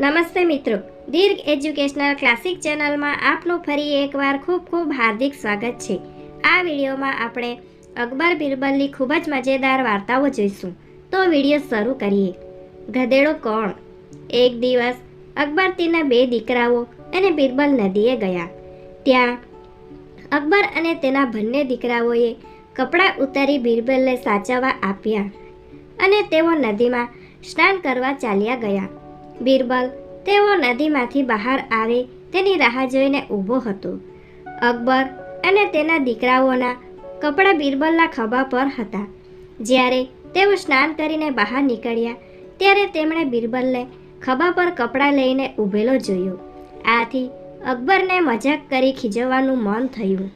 નમસ્તે મિત્રો. દીર્ઘ educational classic ચેનલમાં આપનું ફરી એકવાર ખૂબ ખૂબ હાર્દિક સ્વાગત છે. આ વિડીયોમાં આપણે અકબર બિરબલની ખૂબ જ મજેદાર વાર્તાઓ જોઈશું. તો વીડિયો શરૂ કરીએ. ગધેડો કોણ? એક દિવસ અકબર તેના બે દીકરાઓ અને બિરબલ નદીએ ગયા. ત્યાં અકબર અને તેના બંને દીકરાઓએ કપડાં ઉતારી બિરબલને સાચવવા આપ્યા અને તેઓ નદીમાં સ્નાન કરવા ચાલ્યા ગયા. બિરબલ તેઓ નદીમાંથી બહાર આવે તેની રાહ જોઈને ઊભો હતો. અકબર અને તેના દીકરાઓના કપડાં બિરબલના ખભા પર હતા. જ્યારે તેઓ સ્નાન કરીને બહાર નીકળ્યા, ત્યારે તેમણે બિરબલને ખભા પર કપડાં લઈને ઊભેલો જોયો. આથી અકબરને મજાક કરી ખીજવવાનું મન થયું.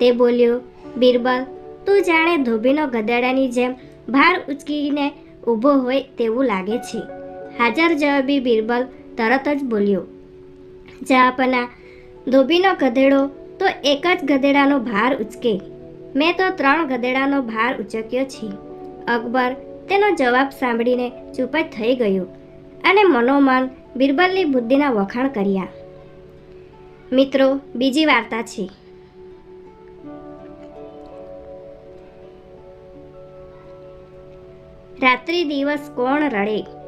તે બોલ્યો, બિરબલ, તું જાણે ધોબીનો ગધેડાની જેમ ભાર ઉચકીને ઊભો હોય તેવું લાગે છે. હાજર જવાબી બિરબલ તરત જ બોલ્યો જાપના ધોબીનો ગધેડો તો એક જ ગધેડાનો ભાર ઉચકે. મેં તો ત્રણ ગધેડાનો ભાર ઉચક્યો છે. અકબર તેનો જવાબ સાંભળીને ચૂપ જ થઈ ગયો અને મનોમન બિરબલની બુદ્ધિના વખાણ કર્યા. મિત્રો, બીજી વાર્તા છે. રાત્રિ દિવસ કોણ રડે?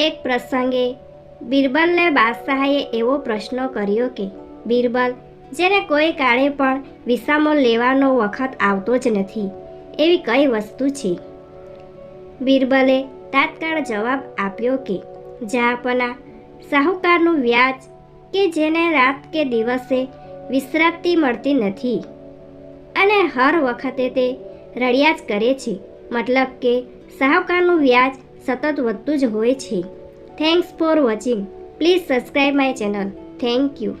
એક પ્રસંગે બિરબલને બાદશાહે એવો પ્રશ્ન કર્યો કે, બિરબલ, જેને કોઈ કાળે પણ વિસામો લેવાનો વખત આવતો જ નથી, એવી કઈ વસ્તુ છે? બિરબલે તાત્કાળ જવાબ આપ્યો કે જાપના સાહુકારનું વ્યાજ કે જેને રાત કે દિવસે વિશ્રાંતિ મળતી નથી. અને હર વખતે તે રડ્યા જ કરે છે. મતલબ કે સાહુકારનું વ્યાજ સતત વધતું જ હોય છે. Thanks for watching please subscribe my channel thank you